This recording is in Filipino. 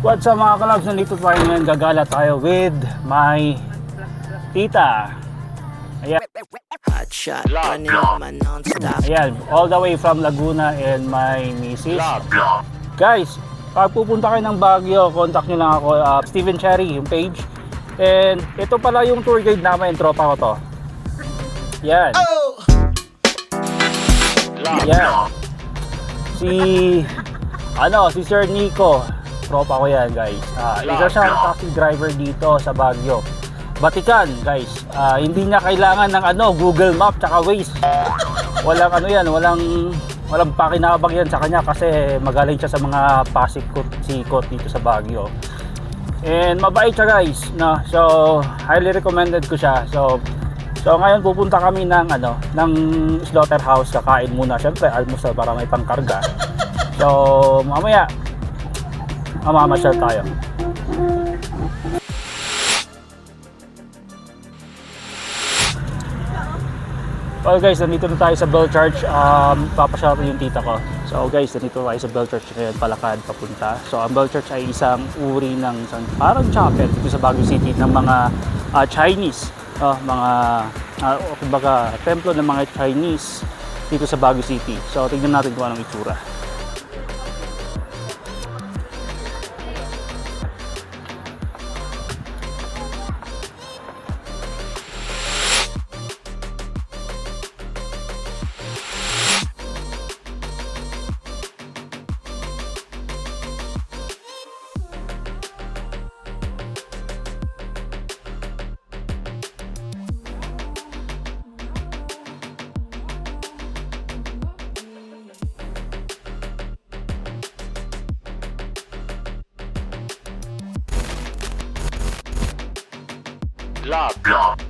What's up mga kalabs? Nandito tayo ngayon. Gagala tayo with my tita. Ayan. Ayan. All the way from Laguna and my missus. Guys, pag pupunta kayo ng Baguio, contact nyo lang ako. uh, Steven Cherry, yung page. And ito pala yung tour guide namin. Tropa ko to. Yan. Yan. Si, ano, si Sir Nico. Tropa ko yan, guys. Ah, isa siyang taxi driver dito sa Baguio. Batikan, guys. Ah, hindi niya kailangan ng ano, Google Map tsaka Waze. Walang ano yan, walang walang pakinabang yan sa kanya kasi magaling siya sa mga pasikot-sikot dito sa Baguio. And mabait siya guys, no. So, highly recommended ko siya. So, so ngayon pupunta kami ng ano, ng slaughterhouse kakain muna. Syempre, almusal para may pangkarga. So, mamaya mamamasyal tayo. Well guys, nandito na tayo sa Bell Church. Um, papashout yung tita ko. So guys, nandito tayo sa Bell Church ngayon, palakad papunta. So ang Bell Church ay isang uri ng isang parang chapel dito sa Baguio City ng mga ah, Chinese. Oh, mga, uh, kumbaga, templo ng mga Chinese dito sa Baguio City. So tingnan natin kung anong itsura. bla bla.